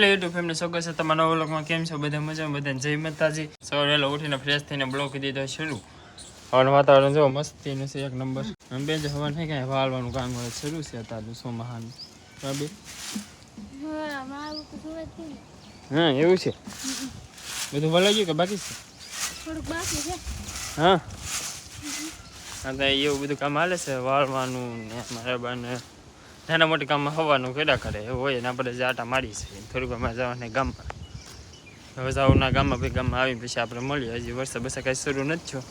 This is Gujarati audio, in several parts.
હેલો યુટ્યુબ ફેમિલી સ્વાગત છે તમારા વ્લોગમાં કેમ છો? બધા મજામાં? બધાને જય માતાજી. સવારે વહેલો ઉઠીને ફ્રેશ થઈને બ્લોક દીધો શરૂ. હવે વાતાવરણ જો મસ્તીનું છે એક નંબર અને બે હવા નહીં કાંઈ વાળવાનું કામ હોય શરૂ છે અત્યારે સોમાહાનું. બરાબર હા એવું છે? બધું વલાઈ ગયું કે બાકી છે? થોડુંક બાકી છે. હા? હા તો એવું બધું કામ હાલે છે વાળવાનું ને મારા બાને. નાના મોટી કામમાં હવાનું કર્યા કરે, એવું હોય ને આપણે જાટા મારી છે, થોડીક વારમાં જવાને ગામમાં. હવે જાઉના ગામમાં ભાઈ ગામમાં આવીને પછી આપણે મળીએ. હજી વરસાદ બરસાદ કાંઈ શરૂ નથી થયો.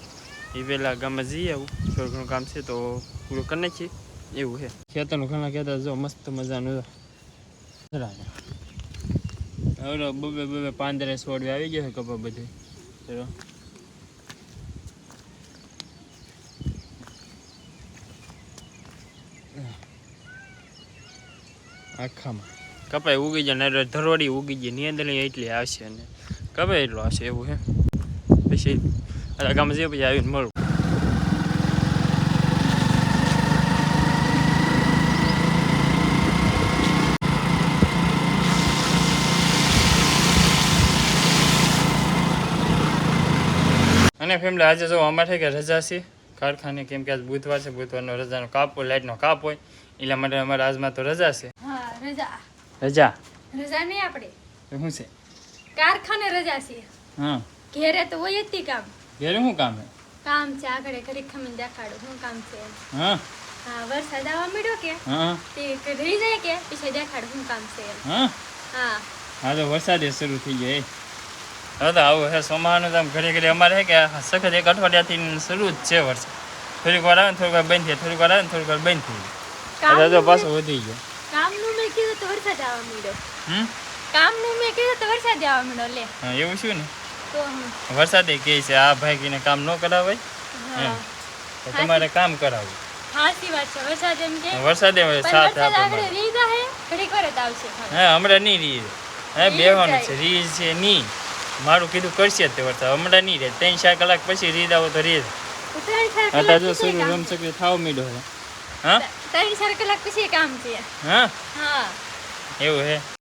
એ પહેલાં ગામમાં જઈએ આવું. થોડું ઘણું કામ છે તો પૂરું કરી નાખીએ. એવું છે. ખેતરનું ઘણા ખેતર જો મસ્ત મજાનું હવે બબે બબે પાંદરે છોડવે આવી ગયો છે કપા બધું. ચલો. આખામાં. કપાઈ ઉગી જાય ને ધરોડી ઉગી જાય નિયંત્રણ એટલી આવશે અને કપાઈ એટલો આવશે એવું હે પછી ગામ જે પછી આવીને મળું. અને ફેમિલી આજે જો અમારે કે રજા છે, કારખાને કેમ કે આજ બુધવાર છે, બુધવારનો રજાનો કાપ હોય લાઇટનો કાપ હોય એટલા માટે અમારે આજમાં તો રજા છે. રજા. રજા? રજા નહીં આપણે. શું છે? કારખાને રજા છે. હા. ઘેરે તો હોય જ કામ. ઘેરે શું કામ છે? કામ છે આગળ ઘરે ખમીને દેખાડો શું કામ છે હા. હા વરસાદ આવવા મળ્યો કે? હા. તે રહી જાય કે? પછી દેખાડો શું કામ છે હા. હા. હા તો વરસાદ શરૂ થઈ ગયો એ હવે તો આવું હે સોમાનું તો ઘરે ઘડી અમારે હે કે સખત એક અઠવાડિયાથી શરૂ જ છે વરસાદ. થોડીક વાર આવે ને થોડીક વાર બંધ થાય થોડીક વાર આવે ને થોડીક વાર બંધ થઈ જાય પાછો વધી ગયો. કામનું વરસાદ આવવા મળ્યો હમ? કામનું મેં કીધું તો વરસાદ આવવા મળ્યો લે. હા એવું શું ને? તો વરસાદે કહે છે આ ભાગીને કામ ન કરાવાય? હા. તો તમારે કામ કરાવવું. સાચી વાત છે વરસાદ એમ કે. સાથ. ઘડીક વાર આવશે હા હમણાં નહીં રીજ હા બેવાનું છે રીજ છે નહીં. મારું કીધું કરશે જ તે વરસાદ. હમણાં નહીં રહે. ત્રણ ચાર કલાક પછી રીજ આવો તો રીત તો ત્રણ ચાર અત્યારે જો સૂર્ય કામ રમસકે થાવ મીડો હા? ત્રણ ચાર કલાક પછી કામ છે. હા? હા. એવું હે?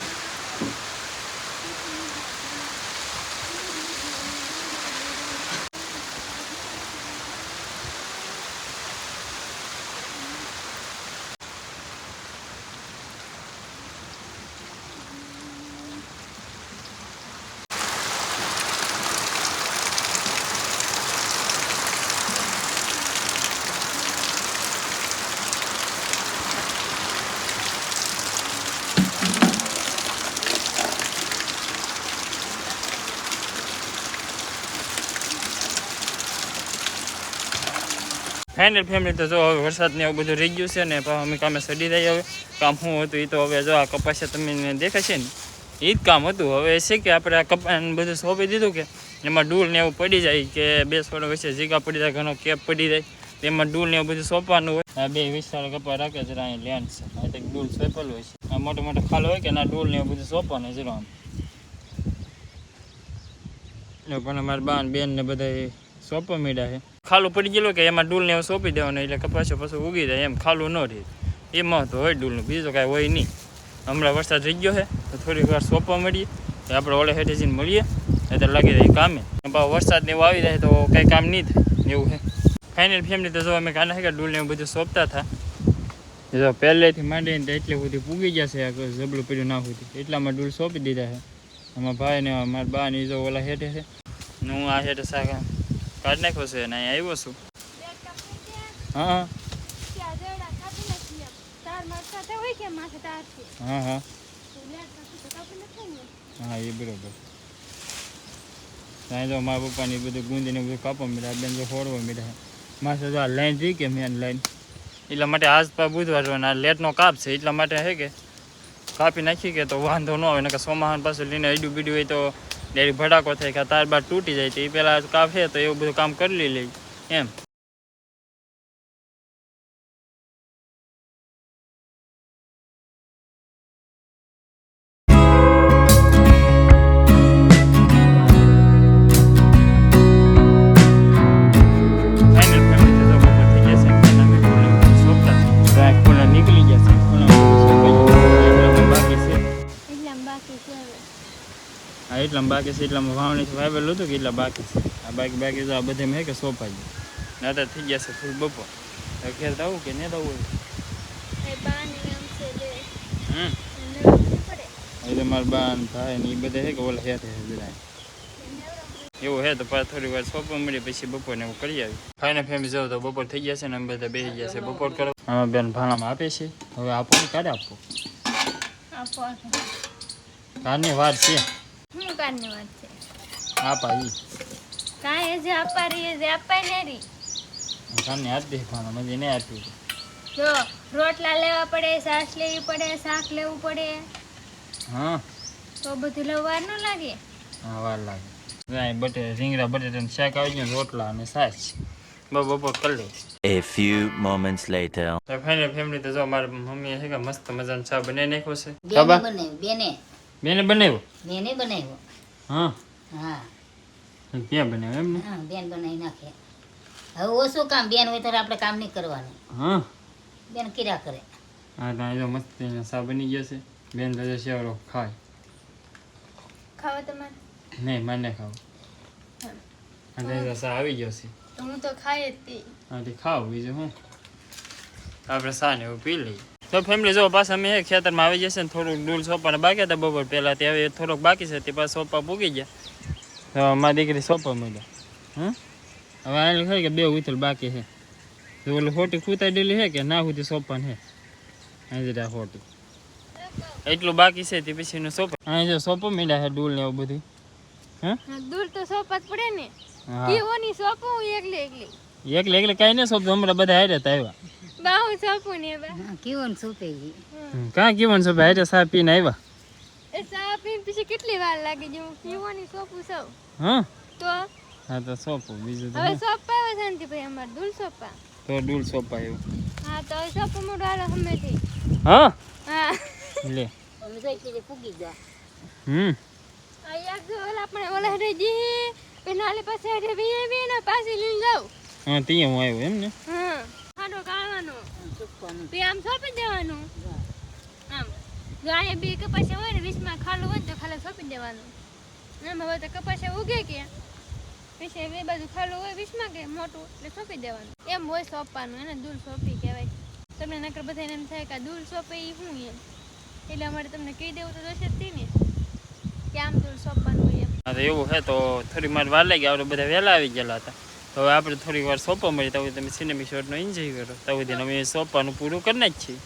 ફાઇનલ ફેમિલી તો જો હવે વરસાદને એવું બધું રહી ગયું છે ને અમે કામે સડી રહી હવે. કામ શું હતું એ તો હવે જો આ કપાસિયા તમને દેખાશે ને. એ જ કામ હતું. હવે છે કે આપણે આ કપાને બધું સોંપી દીધું કે, એમાં ડૂલ ને એવું પડી જાય કે બે સોળ વચ્ચે જીગા પડી જાય, ઘણો કેપ પડી જાય. તેમાં ડૂલ ને એવું બધું સોંપવાનું હોય. આ બે વિસ્તાર કપા રાખે જરા અહીં લેન્ડ છે. તો ડૂલ સોંપેલું હોય છે. આ મોટો મોટો ખાલો હોય કે ના ડૂલ ને એવું બધું સોંપવાનું જરા આમ. પણ અમારા બાન બેન ને બધા સોંપવા મીડા છે. ખાલું પડી ગયેલું કે એમાં ડૂલને એવું સોંપી દેવાનું એટલે કપાસો પાછું ઉગી જાય એમ, ખાલું ન રહે. એ મહત્વ હોય ડૂલનું, બીજું કાંઈ હોય નહીં. હમણાં વરસાદ રહી ગયો છે, તો થોડીક વાર સોંપવા મળીએ આપણે ઓલે હેઠે જઈને મળીએ એટલે લાગી જાય કામે. ભાવ વરસાદ ને એવું આવી જાય તો કંઈ કામ નહીં થાય, એવું છે. ફાઇનલ ફેમિલી તો જો અમે કાના છે કે ડૂલ ને એવું બધું સોંપતા હતા. જો પહેલેથી માંડીને એટલી બધી પૂગી જશે આ જબલું પડ્યું ના સુધી એટલામાં ડૂલ સોંપી દીધા છે. અમારા ભાઈ ને મારા બા ને જો ઓલા હેઠે છે. હું આ હેઠે શાક કાઢી નાખ્યો છે અને અહીંયા આવ્યો છું. હા હા. હા હા. હા એ બરોબર. ત્યાં જો મારા પપ્પાની બધું ગુંદીને બધું કાપવા મળ્યા બેન જો ફોડવા મળ્યા. માસે જો આ લાઈન રહી કે મેન લાઈન એટલા માટે આજ પા બુધવાર આ લેટનો કાપ છે એટલા માટે હે કે કાપી નાખી કે તો વાંધો ન આવે ને કે સોમાહન પાસે લઈને અડ્યું બીડ્યું હોય તો ડેરી ભડાકો થાય કે તાર બાર તૂટી જાય તો એ પહેલાં છે તો એવું બધું કામ કરી લે, એમ. બાકી છે એટલામાં વાવણી વાવેલું હતું કે એટલા બાકી છે? આ બાકી બાકી તો આ બધે મેં કે સોંપાઈ ગયું. ના તો થઈ ગયા છે ફૂલ બપોર. ઘેર તો કે નહીં જે હમ. એટલે મારા બાન ભાઈ ને એ બધા હે કે ઓલા છે બધા એવું હે તો પાછું થોડી વાર સોંપવા મળી પછી બપોરને એવું કરી આવી ફાઈને ફેમિલી જાવ તો બપોર થઈ ગયા છે ને અમે બધા બેસી ગયા છે બપોર કરો આમાં બેન ભાણામાં આપે છે. હવે આપો ને કાઢે આપો. આપો કારની વાર છે. હું વાત છે. આપા ઈ કાંઈ જે આપા રહી જે ને રી કારની હાથ દે મને એને આપ્યું જો રોટલા લેવા પડે સાસ લેવી પડે શાક લેવું પડે. હા. તો બધું લેવા ન લાગે? હા વાર લાગે. બટે રીંગણા બટેટાનું શાક આવી ગયું રોટલા અને બસ બપોર કરી લે. A few moments later. તો ફાઇનલ ફેમિલી તો જો મારી મમ્મીએ છે કે મસ્ત મજાનો ચા બનાવી નાખ્યો છે. બેને ચાબા બનાવ્યું બેને. બેને બનાવ્યો? બેને બનાવ્યો. હા? હા. ત્યાં બનાવે એમ ને? હા બેન બનાવી નાખે. હવે ઓછું કામ બેન હોય ત્યારે આપણે કામ નહીં કરવાનું. હા? બેન કિરા કરે. હા તો અહીં જો મસ્ત એનો બની ગયો છે. બેન તો જો સેવડો ખાય. ખાવા તમારે? નહીં મને ખાવ. તો આવી ગયો છે. તો હું તો ખાઈ જ તી. હાથી ખાવ બીજું હું. આપણે ચા ને એવું પી લઈએ. તો ફેમિલી જો પાછા અમે ખેતરમાં આવી જશે ને થોડુંક ડૂલ સોપાને બાકી હતા બપોર પહેલાં તે હવે થોડોક બાકી છે તે પાછા સોપા પૂગી ગયા. તો મારી દીકરી સોપા મળ્યા હવે આ ખરી કે બે ઉથલ બાકી છે. તો ઓલું ખોટી ખૂતાડેલી છે કે ના સુધી સોપાન છે? હાજરા ખોટું એટલું બાકી છે તે પછીનું સોપા અહીં જો સોપો મળ્યા છે ડૂલ ને એવું બધું. હે હા, ડૂલ તો સોપા જ પડે ને. હા. કેવોની સોપું હું એકલી એકલી. એકલે એકલે કાંઈ ને સોંપતો હમણાં બધા હારે આવ્યા. બાહુ સોપું ને બા. હા સોપે સુપે કાં કેવું છે ભાઈ હારે ચા પીને આવ્યા. એ સા પીને પછી કેટલી વાર લાગે જો હું કેવોની સોપું સૌ? હા? તો? હા તો સોંપો બીજું તો હવે સોપ સોપા આવે શાંતિ ભાઈ અમારે દૂર સોપા. તો ડૂલ સોપા આવ્યો હા તો સોપા મોઢું હમે થી હા? હા. લે. અમે જઈ કે પૂગી જા હમ. આયા ગોલ ઓલા આપણે ઓલા રે જી પેનાલે પાસે રે વી વી ને પાછી લઈ જાવ હા ત્યાં હું આવ્યો એમ ને? હા ખાડો કાઢવાનો ચૂકવાનું આમ સોંપી દેવાનું. આમ જો અહીંયા બી કપાસિયા હોય ને વીસમાં ખાલું હોય ને તો ખાલી સોંપી દેવાનું. આમ હવે તો કપાસિયા ઉગે કે. પછી બે બાજુ ખાલું હોય વીસમાં કે મોટું એટલે સોંપી દેવાનું. એમ હોય સોંપવાનું એને દૂર સોંપી કહેવાય. તમને નકર બધાને એમ થાય કે દૂર સોંપે એ શું એમ? એટલે અમારે તમને કહી દેવું તો જોશે જ તે ને કે આમ દૂર સોંપવાનું હોય એમ એવું હે તો થોડી વાર વાર લાગી આપણે બધા વહેલા આવી ગયેલા હતા. તો હવે આપણે થોડીક વાર સોંપવા મળી તો તમે સિનેમિક શોટનો એન્જોય કરો તો સુધી અમે સોંપવાનું પૂરું કરી નાખીએ.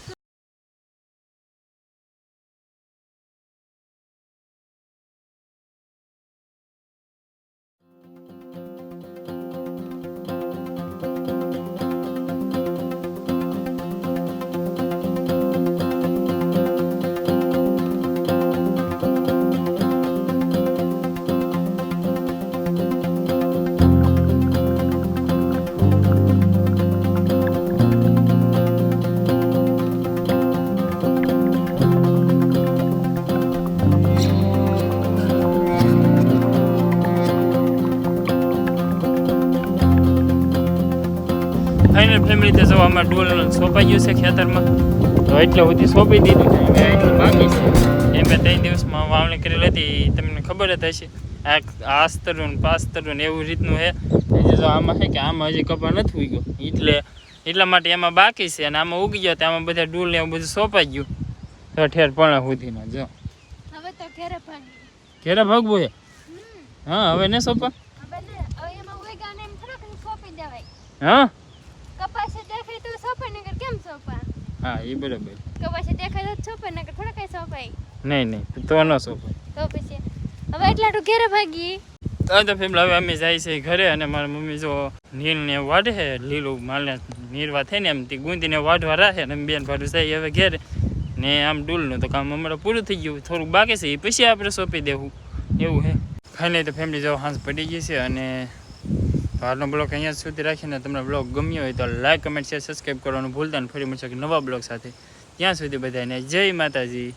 ફાઇનલ રીતે જો અમારે ડોલ સોંપાઈ ગયું છે ખેતરમાં. તો એટલે સુધી સોંપી દીધું છે. એટલું બાકી છે એમ મેં ત્રણ દિવસમાં વાવણી કરેલી હતી તમને ખબર જ હશે. આ આસ્તરું પાસ્તરું એવું રીતનું છે. જો આમાં છે કે આમાં હજી કપા નથી ઉગ્યો. એટલે એટલા માટે એમાં બાકી છે અને આમાં ઉગી ગયો તો આમાં બધા ડૂલ ને એવું બધું સોંપાઈ ગયું. તો ઠેર પણ સુધીમાં જો. હવે તો ઘેરે ભાગી ઘેરા ભાગવું છે હા હવે ને સોંપા? એમાં એમ હા? કપાસ દેખાય તો સોપાનગર કેમ સોપા? હા એ બરાબર. કપાસ દેખાય તો સોપાનગર થોડા કઈ સોપાય. નહીં નહીં તો ન સોંપાય. તો પછી હવે એટલા તો ઘેરે ભાગી તો તો ફેમિલી હવે અમે જાય છે ઘરે અને મારી મમ્મી જો નીલ ને વાઢે લીલું માલને નીરવા થાય ને એમ તે ગુંદીને વાઢવા રાખે ને બેન ભાડું જાય હવે ઘેરે. ને આમ ડૂલનું તો કામ હમણાં પૂરું થઈ ગયું થોડુંક બાકી છે એ પછી આપણે સોંપી દેવું. એવું હે ફાઇનલી તો ફેમિલી જો હાંસ પડી ગઈ છે અને આજનો બ્લોગ અહીંયા સુધી રાખીને તમને બ્લોગ ગમ્યો હોય તો લાઈક, કમેન્ટ શેર સબસ્ક્રાઈબ કરવાનું ભૂલતા ને. ફરી મળશે નવા બ્લોગ સાથે. ત્યાં સુધી બધાને જય માતાજી.